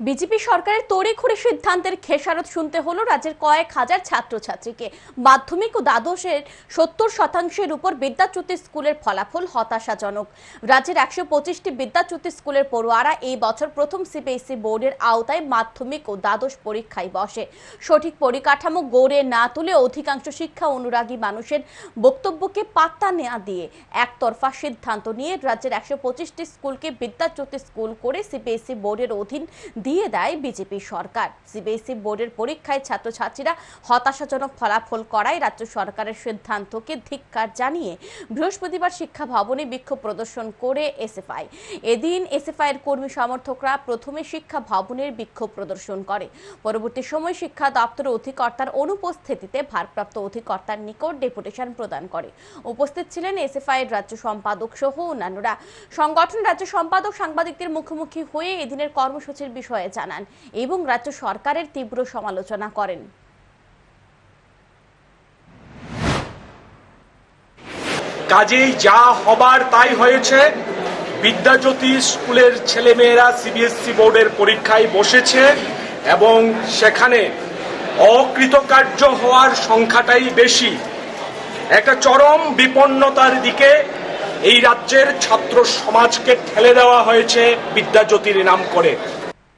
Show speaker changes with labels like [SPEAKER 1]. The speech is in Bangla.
[SPEAKER 1] বিজেপি সরকারের তড়িঘড়ি সিদ্ধান্তের খেসারত শুনতে হলো রাজ্যের কয়েক হাজার ছাত্রছাত্রীকে। মাধ্যমিক ও দ্বাদশের সত্তর শতাংশের উপর বিদ্যাচ্যুতি স্কুলের ফলাফল হতাশাজনক। রাজ্যের একশো পঁচিশটি বিদ্যাচ্যুতি স্কুলের পড়ুয়ারা এই বছর প্রথম সিবিএসই বোর্ডের আওতায় মাধ্যমিক ও দ্বাদশ পরীক্ষায় বসে। সঠিক পরিকাঠামো গড়ে না তুলে অধিকাংশ শিক্ষা অনুরাগী মানুষের বক্তব্যকে পাত্তা না দিয়ে একতরফা সিদ্ধান্ত নিয়ে রাজ্যের একশো পঁচিশটি স্কুলকে বিদ্যাচ্যুতি স্কুল করে সিবিএসই বোর্ডের অধীন দিয়ে দেয় বিজেপি সরকার। সিবিএসই বোর্ডের পরীক্ষায় ছাত্রছাত্রীরা হতাশাজনক ফলাফল করায় রাজ্য সরকারের সিদ্ধান্তকে ধিক্কার জানিয়ে বৃহস্পতিবার শিক্ষা ভবনে বিক্ষোভ প্রদর্শন করে এসএফআই। এদিন এসএফআই এর কর্মী সমর্থকরা প্রথমে শিক্ষা ভবনের বিক্ষোভ প্রদর্শন করে। পরবর্তী সময় শিক্ষা দপ্তর অধিকর্তার অনুপস্থিতিতে ভারপ্রাপ্ত অধিকর্তার নিকট ডেপুটেশন প্রদান করে। উপস্থিত ছিলেন এসএফআই এর রাজ্য সম্পাদক সহ অন্যান্যরা। সংগঠন রাজ্য সম্পাদক সাংবাদিকদের মুখোমুখি হয়ে এদিনের কর্মসূচির বিষয়ে জানান এবং রাজ্য সরকারের তীব্র সমালোচনা করেন।
[SPEAKER 2] কাজেই যা হবার তাই হয়েছে। বিদ্যাজ্যোতি স্কুলের ছেলেমেয়েরা সিবিএসসি বোর্ডের পরীক্ষায় বসেছে এবং সেখানে অকৃতকার্য হওয়ার সংখ্যাটাই বেশি। একটা চরম বিপন্নতার দিকে এই রাজ্যের ছাত্র সমাজকে ঠেলে দেওয়া হয়েছে বিদ্যাজ্যোতির নাম করে।